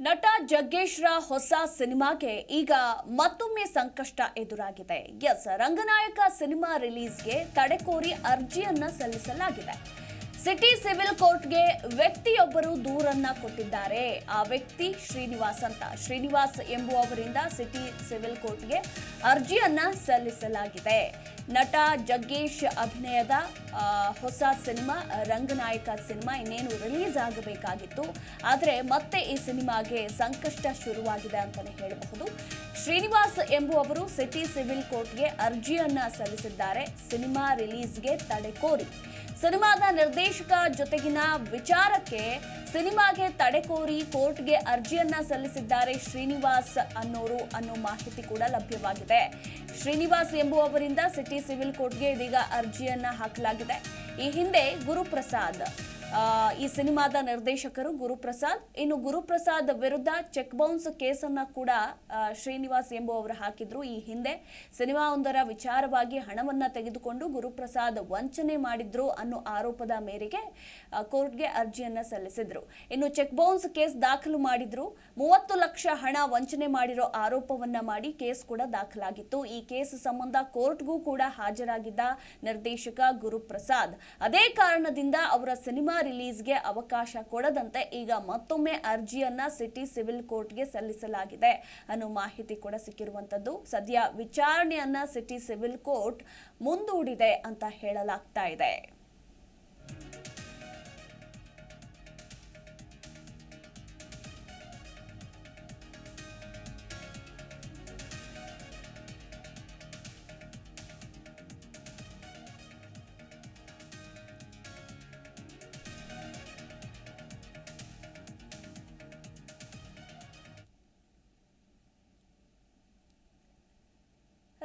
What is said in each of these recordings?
ನಟ ಜಗ್ಗೇಶ್ರ ಹೊಸ ಸಿನಿಮಾಗೆ ಈಗ ಮತ್ತೊಮ್ಮೆ ಸಂಕಷ್ಟ ಎದುರಾಗಿದೆ. ಎಸ್, ರಂಗನಾಯಕ ಸಿನಿಮಾ ರಿಲೀಸ್ಗೆ ತಡೆ ಕೋರಿ ಅರ್ಜಿಯನ್ನ ಸಲ್ಲಿಸಲಾಗಿದೆ. ಸಿಟಿ ಸಿವಿಲ್ ಕೋರ್ಟ್ಗೆ ವ್ಯಕ್ತಿಯೊಬ್ಬರು ದೂರನ್ನ ಕೊಟ್ಟಿದ್ದಾರೆ. ಆ ವ್ಯಕ್ತಿ ಶ್ರೀನಿವಾಸ್ ಅಂತ. ಶ್ರೀನಿವಾಸ್ ಎಂಬುವವರಿಂದ ಸಿಟಿ ಸಿವಿಲ್ ಕೋರ್ಟ್ಗೆ ಅರ್ಜಿಯನ್ನ ಸಲ್ಲಿಸಲಾಗಿದೆ. ನಟ ಜಗ್ಗೇಶ್ ಅಭಿನಯದ ಹೊಸ ಸಿನಿಮಾ, ರಂಗನಾಯಕ ಸಿನಿಮಾ ಇನ್ನೇನು ರಿಲೀಸ್ ಆಗಬೇಕಾಗಿತ್ತು. ಆದರೆ ಮತ್ತೆ ಈ ಸಿನಿಮಾಗೆ ಸಂಕಷ್ಟ ಶುರುವಾಗಿದೆ ಅಂತಲೇ ಹೇಳಬಹುದು. ಶ್ರೀನಿವಾಸ್ ಎಂಬುವವರು ಸಿಟಿ ಸಿವಿಲ್ ಕೋರ್ಟ್ಗೆ ಅರ್ಜಿಯನ್ನ ಸಲ್ಲಿಸಿದ್ದಾರೆ. ಸಿನಿಮಾ ರಿಲೀಸ್ಗೆ ತಡೆ ಕೋರಿ. ಸಿನಿಮಾದ ನಿರ್ದೇಶಕ ಜೊತೆಗಿನ ವಿಚಾರಕ್ಕೆ ಸಿನಿಮಾಗೆ ತಡೆ ಕೋರಿ ಕೋರ್ಟ್ಗೆ ಅರ್ಜಿಯನ್ನ ಸಲ್ಲಿಸಿದ್ದಾರೆ ಶ್ರೀನಿವಾಸ್ ಅನ್ನೋರು ಅನ್ನೋ ಮಾಹಿತಿ ಕೂಡ ಲಭ್ಯವಾಗಿದೆ. ಶ್ರೀನಿವಾಸ್ ಎಂಬುವವರಿಂದ ಸಿಟಿ ಸಿವಿಲ್ ಕೋರ್ಟ್ಗೆ ಇದೀಗ ಅರ್ಜಿಯನ್ನ ಹಾಕಲಾಗಿದೆ. ಈ ಹಿಂದೆ ಗುರುಪ್ರಸಾದ್ ಈ ಸಿನಿಮಾದ ನಿರ್ದೇಶಕರು ಗುರುಪ್ರಸಾದ್. ಇನ್ನು ಗುರುಪ್ರಸಾದ್ ವಿರುದ್ಧ ಚೆಕ್ ಬೌನ್ಸ್ ಕೇಸನ್ನ ಕೂಡ ಶ್ರೀನಿವಾಸ್ ಎಂಬುವವರು ಹಾಕಿದ್ರು ಈ ಹಿಂದೆ. ಸಿನಿಮಾ ಒಂದರ ವಿಚಾರವಾಗಿ ಹಣವನ್ನ ತೆಗೆದುಕೊಂಡು ಗುರುಪ್ರಸಾದ್ ವಂಚನೆ ಮಾಡಿದ್ರು ಅನ್ನೋ ಆರೋಪದ ಮೇರೆಗೆ ಕೋರ್ಟ್ಗೆ ಅರ್ಜಿಯನ್ನ ಸಲ್ಲಿಸಿದ್ರು. ಇನ್ನು ಚೆಕ್ ಬೌನ್ಸ್ ಕೇಸ್ ದಾಖಲು ಮಾಡಿದ್ರು. ಮೂವತ್ತು ಲಕ್ಷ ಹಣ ವಂಚನೆ ಮಾಡಿರೋ ಆರೋಪವನ್ನ ಮಾಡಿ ಕೇಸ್ ಕೂಡ ದಾಖಲಾಗಿತ್ತು. ಈ ಕೇಸ್ ಸಂಬಂಧ ಕೋರ್ಟ್ಗೂ ಕೂಡ ಹಾಜರಾಗಿದ್ದ ನಿರ್ದೇಶಕ ಗುರುಪ್ರಸಾದ್. ಅದೇ ಕಾರಣದಿಂದ ಅವರ ಸಿನಿಮಾ ರಿಲೀಸ್ಗೆ ಅವಕಾಶ ಕೊಡದಂತೆ ಈಗ ಮತ್ತೊಮ್ಮೆ ಅರ್ಜಿಯನ್ನ ಸಿಟಿ ಸಿವಿಲ್ ಕೋರ್ಟ್ಗೆ ಸಲ್ಲಿಸಲಾಗಿದೆ. ಅನ್ನೋ ಮಾಹಿತಿ ಕೂಡ ಸಿಕ್ಕಿರುವಂತದ್ದು, ಸದ್ಯ ವಿಚಾರಣೆಯನ್ನ ಸಿಟಿ ಸಿವಿಲ್ ಕೋರ್ಟ್ ಮುಂದೂಡಿದೆ ಅಂತ ಹೇಳಲಾಗ್ತಾ ಇದೆ.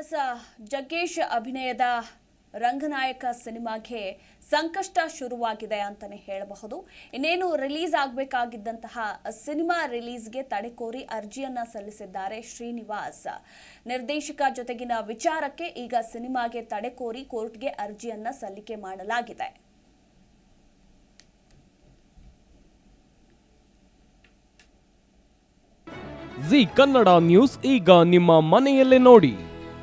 ಎಸ್ ಜಗ್ಗೇಶ್ ಅಭಿನಯದ ರಂಗನಾಯಕ ಸಿನಿಮಾಗೆ ಸಂಕಷ್ಟ ಶುರುವಾಗಿದೆ ಅಂತಾನೆ ಹೇಳಬಹುದು. ಇನ್ನೇನು ರಿಲೀಸ್ ಆಗಬೇಕಾಗಿದ್ದಂತಹ ಸಿನಿಮಾ ರಿಲೀಸ್ಗೆ ತಡೆಕೋರಿ ಅರ್ಜಿಯನ್ನ ಸಲ್ಲಿಸಿದ್ದಾರೆ ಶ್ರೀನಿವಾಸ್. ನಿರ್ದೇಶಕ ಜೊತೆಗಿನ ವಿಚಾರಕ್ಕೆ ಈಗ ಸಿನಿಮಾಗೆ ತಡೆಕೋರಿ ಕೋರ್ಟ್ಗೆ ಅರ್ಜಿಯನ್ನ ಸಲ್ಲಿಕೆ ಮಾಡಲಾಗಿದೆ. ಜಿ ಕನ್ನಡ ನ್ಯೂಸ್ ಈಗ ನಿಮ್ಮ ಮನೆಯಲ್ಲೇ ನೋಡಿ.